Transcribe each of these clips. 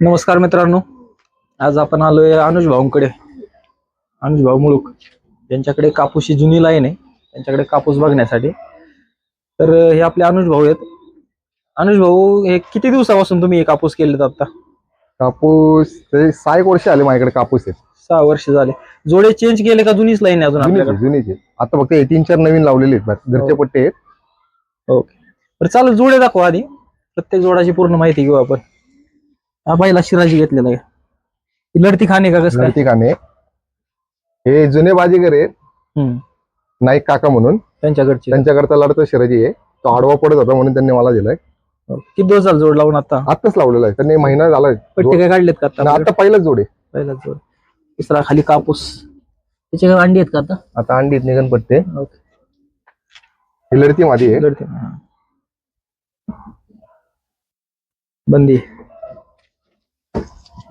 नमस्कार मित्रांनो. आज आपण आलोय अनुज भाऊंकडे. अनुज भाऊ मुळूक. यांच्याकडे कापूसची जुनी लाईन आहे. त्यांच्याकडे कापूस बघण्यासाठी. तर हे आपले अनुज भाऊ आहेत. अनुज भाऊ हे किती दिवसापासून तुम्ही हे कापूस केलेत आता? कापूस ते सहा एक वर्ष आले माझ्याकडे कापूस आहे. सहा वर्ष झाले. जोडे चेंज केले का जुनीच लाईन आहे अजून जुनीचे आपल्याकडे? जुनीचे आता फक्त एटीन चार नवीन लावलेले आहेत. बस. घरचे हो. पट्टे आहेत. ओके. बरं चालेल जोडे दाखवा आधी. प्रत्येक जोडाची पूर्ण माहिती घेऊ आपण. हा पहिला शिराजी घेतलेला आहे. ही लढती खाणे का कसं काय? घरती काने हे जुने बाजीगर आहेत. हम्म, नाईक काका म्हणून. त्यांच्याकडचे. त्यांच्याकरता लढतं शिराजी आहे तो आडवा पडत होता म्हणून त्यांनी मला दिलाय. किती दिवस झाले जोड लावून आता? आताच लावलेला आहे. त्यांनी महिना झालाय. पट्टे काय काढलेत का आता? आणि आता पहिलाच जोडे पहिला जोड. तिसरा खाली कापूस. त्याचे काय अंडी आहेत का आता? आता अंडीत निघन पट्टे. ओके. ही लढती माझी आहे. लढते. हा. बंदी.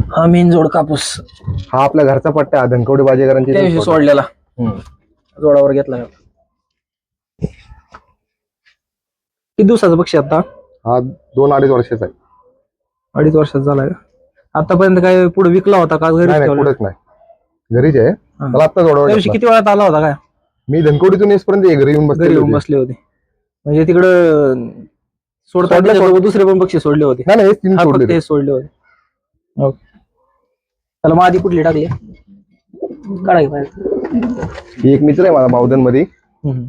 हा मेन जोड कापूस. हा आपल्या घरचा पट्टा धनकवडी त्या दिवशी सोडलेला. जोडावर घेतला. किती दिवसाचा पक्षी आता? हा दोन अडीच वर्षाचा आहे. अडीच वर्षाचा झाला का? आतापर्यंत काय पुढे विकला होता का? घरी नाही नाही ठेवला? पुढेच नाही. घरीच आहे. मला आता त्या जोडावर दिवशी घेतला. किती वेळात आला होता काय? मी धनकवडीतून येईपर्यंत हे घरी येऊन घरी येऊन बसले बसले होते. म्हणजे तिकडं सोडता सोडले- दुसरे पण पक्षी सोडले होते. नाही नाही हेच तीन हा सोडले फक्त हे सोडले होते. ओके. त्याला मग आधी कुठली टाकली काढा की बाहेर. एक मित्र आहे माझा बावधनमध्ये हम्म.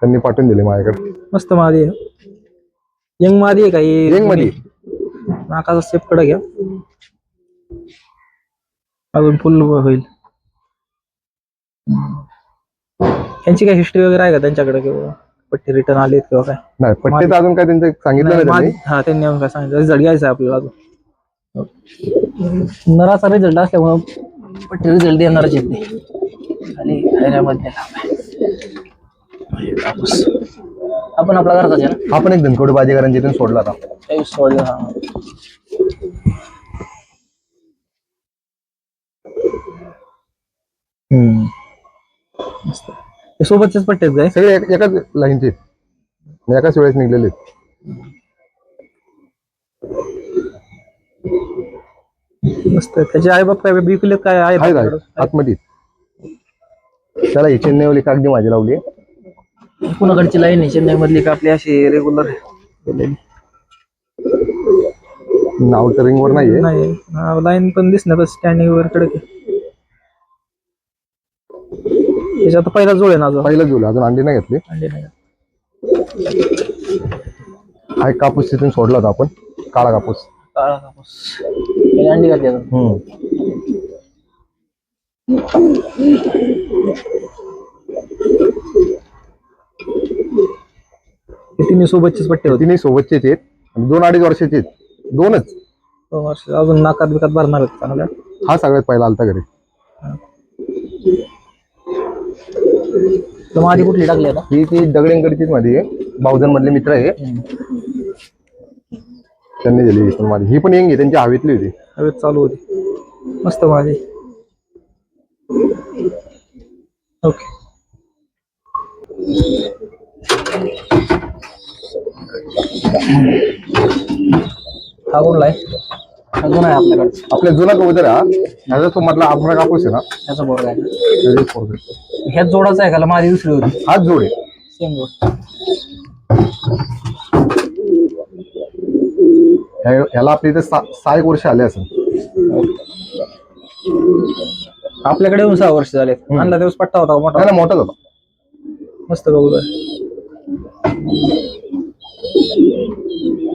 त्यांनी पाठवून दिले माझ्याकडे. मस्त मादी आहे. यंग मादी आहे का? ही यंगमध्ये नाकाचा स्टेपकडे घ्या. अजून फुल होईल. त्यांची काय हिस्ट्री वगैरे आहे का त्यांच्याकडे? किंवा पट्टी रिटर्न आलीत किंवा काय? नाही पट्टे तर अजून काय त्यांचं सांगितलं नाही मादी- त्यांनी. हा त्यांनी अजून काय सांगितलं. रिझल्ट घ्यायचा आहे आपल्याला अजून. नराचा रिझल्ट असल्यामुळं पट्टी रिझल्ट देणारच येत नाही आहे. कापूस. आपण आपला घरचाच आहे ना हा पण एक धनकवडी बाजीगरांच्या इथून सोडला होता काही सोडलं हा हम्म सोबतचेच पट्टे आहेत काय सगळे एक- एकाच लाईनचे. म्हणजे एकाच वेळेस निघलेले आहेत. मस्त त्याचे आई बाप काय काय आहे आहेत आहेत आतमध्ये. त्याला ही चेन्नईवाली कागदी माझी लावली. आहे. कुणाकडची लाईन आहे? चेन्नई मधली का आपली अशी रेग्युलर नाव तर रिंगवर नाहीये. नाही लाईन पण दिसणार स्टँडिंग वर कडे त्याच्यात पहिला जोड आहे ना अजून? पहिलं जुलै अजून अंडी नाही घेतली. अंडे नाही हा एक कापूस तिथून सोडला होता आपण काळा कापूस. काळा कापूस अंडी घातली अजून. हे तिन्ही सोबतचेच पट्टे होते. तिन्ही सोबतचेच आहेत. आणि दोन अडीच वर्षाचे आहेत. दोनच. दोन वर्ष अजून नाकात बिकात भरणार आहेत चांगल्या. हा सगळ्यात पहिला आलता घरी. तर माझी कुठली टाकली आता? ही ती दगडेंकडचीच माझी आहे. बावधन मधले मित्र आहे. त्यांनी दिली पण माझी. ही पण येंग आहे त्यांची हवेतली होती. हवेत चालू होती. मस्त माझी. ओके. हा कुठला आहे? अजून आहे आपल्याकडे आपल्या जुना कबूतर आहे हा. ह्याचा तो मधला आपला कापूस आहे ना. त्याचा बोर्ड आहे पोरगं. ह्याच जोडाचा आहे का? माझी दुसरी होती. हाच जोड आहे. सेम जोड. ह्याला आपल्या इथे सहा एक वर्ष आले असेल. आपल्याकडे येऊन सहा वर्ष झाले. आणला दिवस पट्टा होता मोठा? नाही मोठाच होता. मस्त कबूतर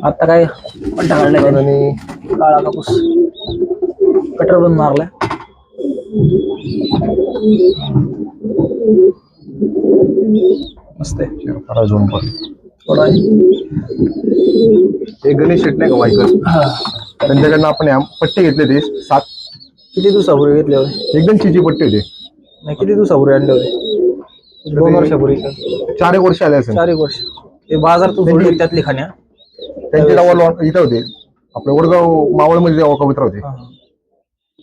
आता काय? पट्टा त्याने. आणि काळा कापूस. कटर बंद मारलाय. मस्त आहे. झोन पण. एक गणेश शेट नाही का वायकर हा. त्यांच्याकडनं आपण या पट्टे घेतले ते सात. किती दिवसापूर्वी घेतले होते? एकदम चिची पट्टे होते. नाही किती दिवसापूर्वी आणले होते? दोन वर्षापूर्वी? चार एक वर्ष आले असेल. चार एक वर्ष. ते बाजारातून सोडले त्यातली खाण्या त्यांचे नाव लॉ- इथं होते. आपल्या वडगाव मावळमध्ये तेव्हा कवित्र होते. हा, हा.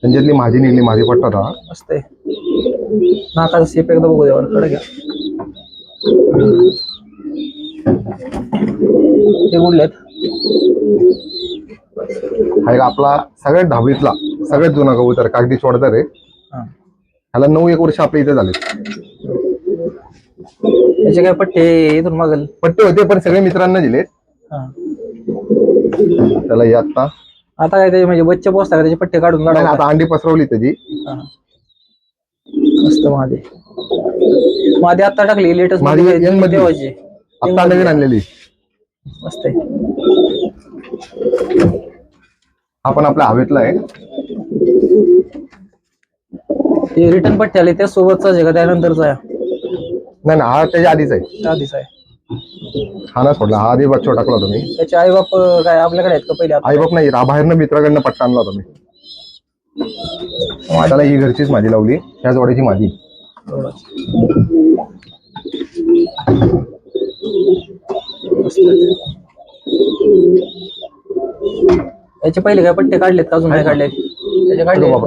त्यांच्यातली माझी निघली माझी पट्टा होता. मस्त आहे. नाकाचा सेप एकदा बघू द्या कडे घ्या ते हा एक आपला सगळ्यात दहावीतला सगळ्यात जुना कबूतर कागदी चोडदार आहे हा. ह्याला नऊ एक वर्ष आपल्या इथे झाले त्याचे काय पट्टे इथून मागल पट्टे होते पण सगळे मित्रांना दिले हा. त्याला हे आता आता काय त्याचे म्हणजे बच्चे पोचता का त्याचे पट्टे काढून नाही, काढून आता अंडी पसरवली त्याची. हा. मस्त माझे माझे आता टाकली लेटेस्ट माझी young मध्ये. देवाची आता नवीन आणलेली. मस्त आहे. हा पण आपल्या हवेतला आहे. ते रिटर्न पट्टे आले त्या सोबतचाच आहे का? त्यानंतरचा आहे? नाही ना हा त्याच्या आधीच आहे. आधीच आहे. हा ना सोडला हा आधी बच्चो टाकला मी. त्याचे आई बाप काय आपल्याकडे आहेत का पहिले? आई बाप नाही बाहेरनं मित्राकडनं पट्टा आणला होता मी. त्याला ही घरचीच माझी लावली ह्या जोड्याची माझी. याचे पहिले काय पट्टे काढलेत का अजून नाही काढले त्याचे काढले तो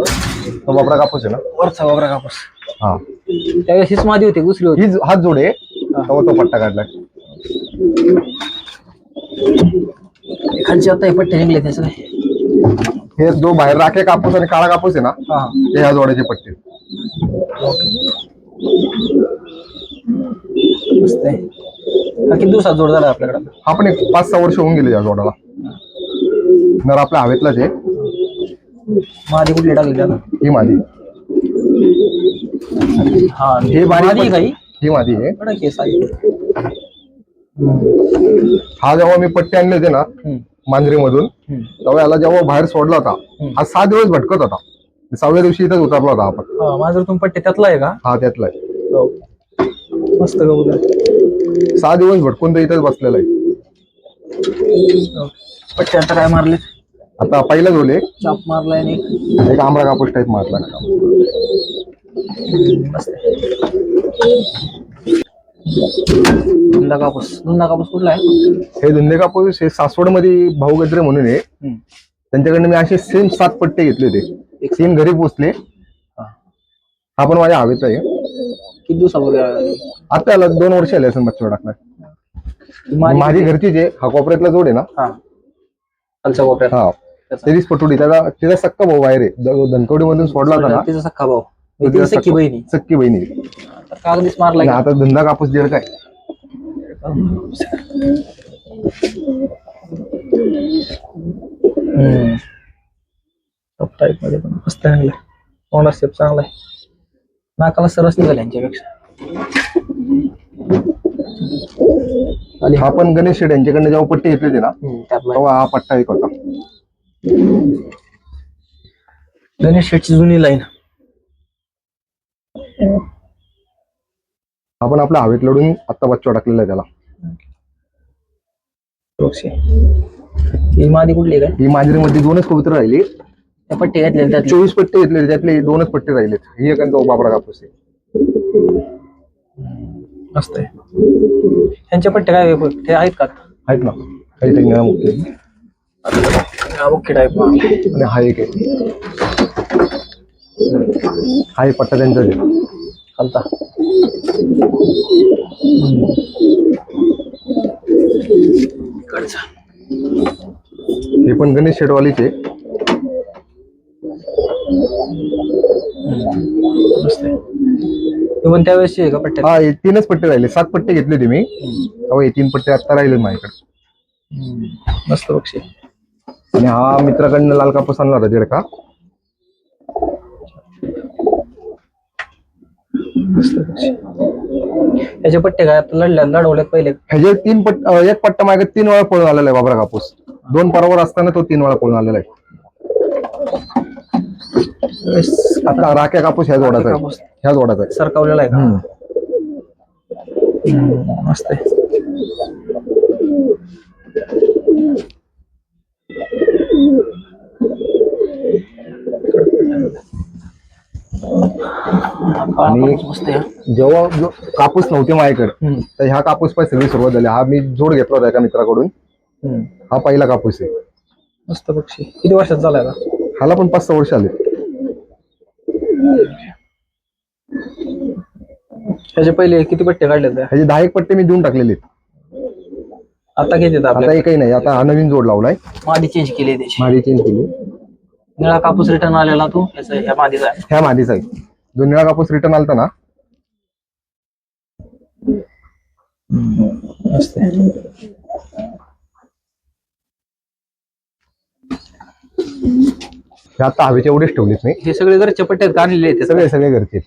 बाबरा तो कापूस आहे ना? वरचा बाबरा कापूस. हा. त्यावेळेस हीच मादी होती दुसरी होती. ही ज- हाच जोडे तेव्हा तो पट्टा काढलाय खालचे आता हे पट्टे निघले त्याचं हे जो बाहेर राखे कापूस आणि काळा कापूस आहे ना हा. ते ह्या जोड्याचे पट्टे. मस्त आहे. किती दिवसात जोड झाला आपल्याकडे? हा पण एक पाच सहा वर्ष होऊन गेले या जोडाला. नर आपल्या हवेतलाच आहे. मादी कुठली टाकली त्याला ही माझी हा हे हे बारीक मादी ही माझी आहे. कडक हा जेव्हा मी पट्टे आणले होते ना हम्म, मांजरीमधून हम्म. तेव्हा याला जेव्हा बाहेर सोडला होता हा सहा दिवस भटकत होता. सहाव्या दिवशी इथंच उतरला होता आपण. हा माझं तुम्ही पट्टे त्यातला आहे का? हा त्यातला आहे. हो. मस्त कबूतर सहा दिवस भटकून तर इथंच बसलेला आहे. पट्टे आता काय मारले आता पहिला झोले चाप मारलाय आणि एक. एक आंबरा कापूस टाईप मारला मस्त. धुंदा कापूस. धुंदा कापूस कुठला आहे? हे धुंदे कापूस हे सासवडमध्ये भाऊ गजरे म्हणून आहे. हम्म. त्यांच्याकडनं मी असे सेम सात पट्टे घेतले होते. सेम घरी पोचले. हा. हा पण माझ्या हवेत आहे. किती आली? आता याला दोन वर्ष आले असेल मच्छर टाकणार माझी घरचीच आहे हा कोपऱ्यातला जोड आहे ना. हा. कोपऱ्यात? हा. त्याचा. पटोडी त्याचा तिचा सक्का भाऊ बाहेर आहे. धनकवडी मधून सोडला होता ना. तिचा सख्खा भाऊ. तो तिची तिचा सख्खी सक्का- बहिणी सक्की बहिणी आहे. आता कागदीच मारलाय आणि आता धंदा कापूस दीड काय. टॉप टाईपमध्ये पण मस्त चांगलं स्टेप चांगला आहे. नाकाला सरस निघाल यांच्यापेक्षा आली हा पण गणेश शेड यांच्याकडनं जेव्हा पट्टे घेतले होते ना तेव्हा हा पट्टा एक होता. गणेश शेटची जुनी लाईन. आपण आपल्या हवेत लढून आता बच्चा टाकलेला आहे त्याला. ही मादी कुठली आहे काय? ही मांजरीमध्ये दोनच कबूतर राहिली. त्या पट्टी घातले त्यातली. चोवीस पट्टे घेतले त्यातले दोनच पट्टे राहिलेत. ही एक आणि तो बाबरा कापूस आहे. मस्त आहे. त्यांच्या पट्ट्या काय ते आहेत का? आहेत ना. काही काही निळा मुख्य ओके टाईप आणि हा एक आहे. हा एक पट्टा त्यांचा आहे. खालता इकडचा हे पण गणेश शेडवालीचे पण त्यावेळेस आहे का पट्ट्यात हा हे तीनच पट्टे राहिले. सात पट्टे घेतले होते मी. तेव्हा हे तीन पट्टे आता राहिले माझ्याकडे. मस्त बक्षी आणि हा मित्राकडनं लाल कापूस आणला होता जेडका मस्त बक्षी याचे पट्टे काय आता लढल्या लढवल्यात पहिले. ह्याचे तीन पट्ट अं, एक पट्टा माझ्याकडे तीन वेळा पळून आलेला आहे बाबरा कापूस. दोन परवर असताना तो तीन वेळा पळून आलेला आहे. आता राख्या कापूस ह्या जोडाचा आहे. कापूस. ह्या जोडाचा आहे. सरकावलेला आहे का? हम्म. हम्म, मस्त आहे. आणि- कापूस मस्त आहे. जेव्हा जो कापूस नव्हते माझ्याकडे हम्म, तर ह्या कापूस पण सगळी सुरुवात झाली. हा मी जोड घेतला होता एका मित्राकडून. हम्म. हा पहिला कापूस आहे. मस्त पक्षी. किती वर्षात झालाय का ह्याला पण पाच सहा वर्ष आले. त्याचे पहिले किती पट्टे काढले ह्याचे दहा एक पट्टे मी देऊन टाकलेले आहेत. आता किती आहेत आता एकही नाही आता हा नवीन जोड लावलाय. मादी चेंज केली त्याची. मादी चेंज केली. निळा कापूस रिटर्न आलेला तू याचा ह्या मादीचा आहे. ह्या मादीचा आहे. जो निळा कापूस रिटर्न आलता ना मस्त आहे. हे आता हवेचे एवढेच ठेवलेत नाही हे सगळे घरचे पट्ट्यात का आणलेले आहेत ते? सगळे सगळे घरचे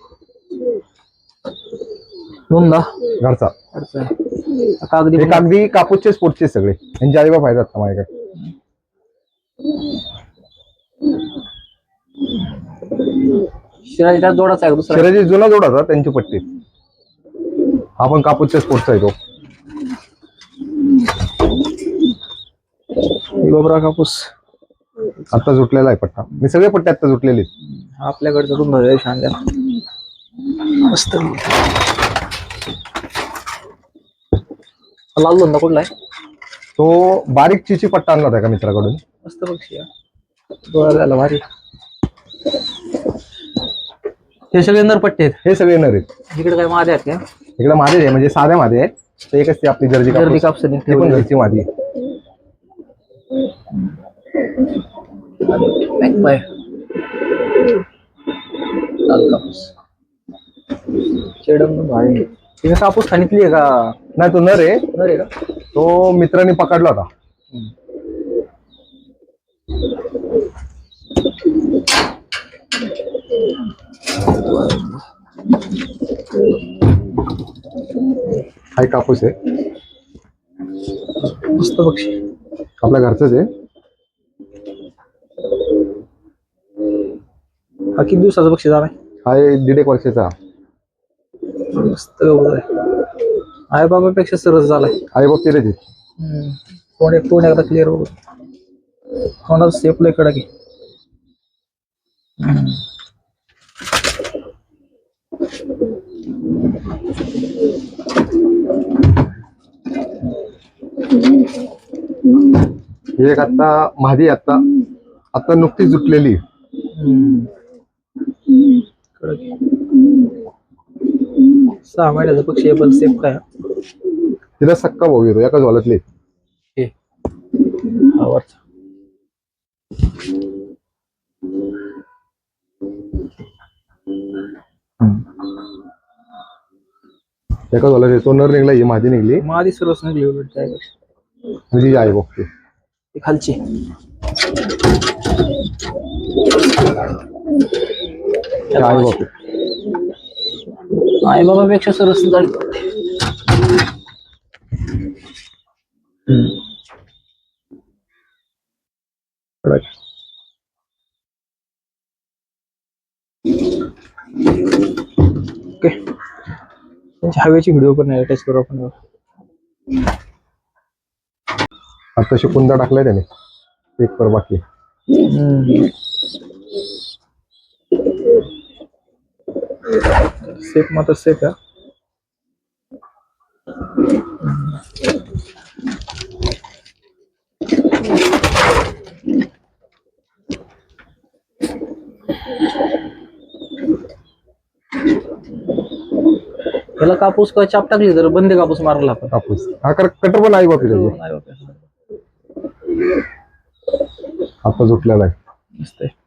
दोनदा? घरचा. अडचण आहे. आता अगदी हे कागदी कापूसचे स्पोर्टचे सगळे. यांचे आई बाप आहेत आता माझ्याकडे. शिराजी त्यात जोडाचा आहे का दुसरा? शरीराची जुना जोड होता त्यांची पट्टी. हा पण कापूसच्या स्पोर्टचा आहे तो. हे बाबरा कापूस. आता जुटलेला आहे पट्टा. मी सगळे पट्टे आता जुटलेले आहेत. हा आपल्याकडचा दोन आहे शांद्या मस्त. लाल दोनदा कुठला आहे? तो बारीक चिची पट्टा आणला होता का मित्राकडून? मस्त पक्षी आहे. डोळा झाला भारी. हे सगळे नरपट्टे आहेत. हे सगळे नर आहेत. इकडे काय मादे आहेत का? इकडे मादे आहे म्हणजे साध्या मादे आहे तर एकच ती आपली जर्दी गर्दी कापूस कापसाने ती पण घरची मादी आहे. मॅकपाय लाल कापूस. चेडम भारी तिने कापूस खाणीतली आहे का? नाही तो नर आहे. नर आहे का? तो मित्रांनी पकडला होता. हा एक कापूस आहे. मस्त पक्षी. आपल्या घरचंच आहे. हा किती दिवसाचा पक्षी झालाय? हा एक दीड एक वर्षाचा. मस्त आहे आई बाबापेक्षा सरस झालाय आई बाप तिरेच आहे. तोंड एक तोंड एकदा क्लिअर बघू तोंडात सेप लय कडक आहे हम्म. ही एक आता महादी आता आता नुकतीच जुटलेली हम्म. कडक आहे. सहा महिन्याचा पक्षी आहे पण सेफ काय तिला सक्का भाऊ येतो एकाच वालातली हे हा वरचा. एकाच वालात तो नर निघला ही माझी निघली. माझी सर्वच निघली उलट त्यापेक्षा म्हणजे ही आई बघते. ती खालची. आई बघते. आई बाबापेक्षा सरस झाली. ओके. त्यांच्या हवेची व्हिडिओ पण अटॅच करू आपण. आता शिकुंदा टाकलाय त्याने. एक पर बाकी. सेफ मात्र सेफ आहे. याला कापूस का चाप टाकली तर बंद कापूस मारला आपण कापूस. हा कर कटर पण आई बापी त्याचे आहे. मस्त आहे.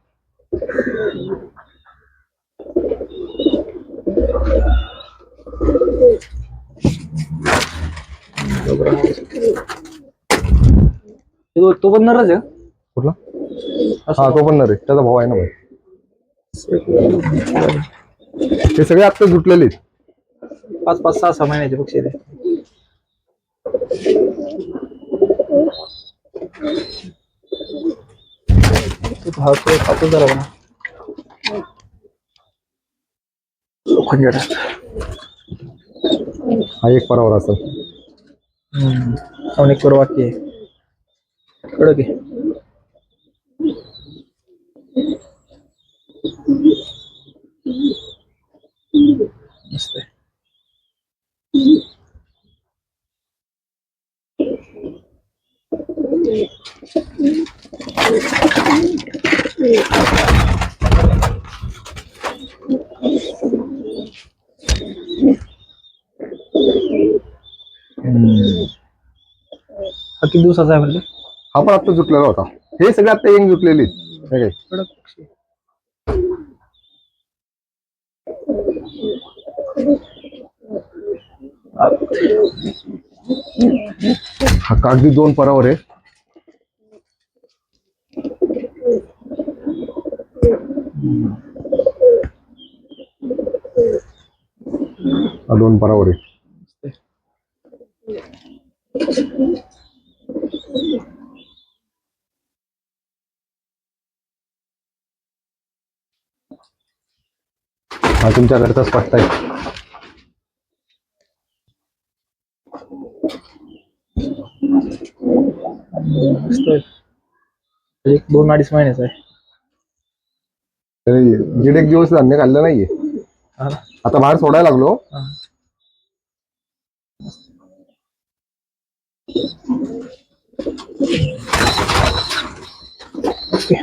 तो तो पण नरच आहे का? कुठला? असं हा तो पण नर त्याचा भाऊ आहे ना भाई. हे सगळे आता जुटलेले आहेत. पाच पाच सहा सहा महिन्याचे पक्षी ते तो हा तो कापूस झाला बघा खंजर हा एक परावर असेल. अनेक वर वाक्य आहे. कडक आहे मस्त आहे. किती दिवसाचा आहे म्हणजे? हा पण आता जुटलेला होता. हे सगळे आता येंग जुटलेली. आहेत. हा कागदी दोन परावर आहे. हा दोन परावर आहे. हा तुमच्या घरचाच पट्टा आहे. एक दोन अडीच महिन्याचा आहे तरी दीड एक दिवस धान्य खाल्लं नाहीये हा ना? आता बाहेर सोडायला लागलो हा. ओके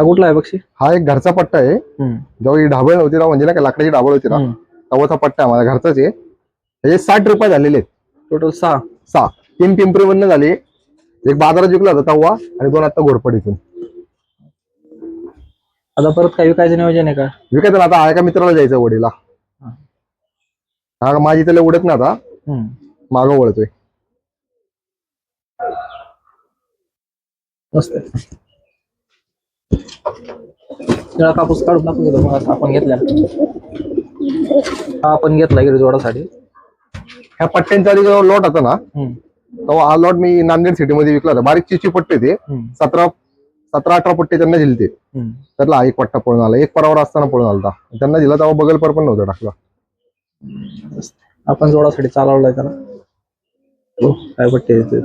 हा कुठला आहे पक्षी हा एक घरचा पट्टा आहे. जेव्हा ही ढाबळ होती ना म्हणजे ना का लाकडाची ढाबळ होती हम्म. तेव्हाचा पट्टा आहे माझा घरचाच आहे. त्याचे साठ रुपये झालेले आहेत. टोटल सहा. सहा. तीन पिंपरी बंद झाले. एक बाजारात विकला होता तवा आणि दोन आता घोरपडीतून आता परत काही विकायचं नियोजन आहे का? विकायचं ना आता एका मित्राला जायचं वडीला. हा. हा माझी त्याला उडत ना आता. मागं वळतोय. मस्त. आहे. निळा कापूस काढून टाकू घेतो मग आपण घेतल्या. हा आपण घेतला गिरजोडासाठी ह्या पट्ट्यांचा आधी जेव्हा लॉट होता ना. तेव्हा हा लॉट मी नांदेड सिटी मध्ये विकला होता. बारीक चिची पट्टे ते. सतरा सतरा अठरा पट्टे त्यांना दिले ते. त्यातला एक पट्टा पळून आला. एक परावर असताना पळून आला. त्यांना दिला तेव्हा बगलपर पण नव्हता टाकला. आपण जोडासाठी चालवलाय त्याला. हो, काय पट्टे देते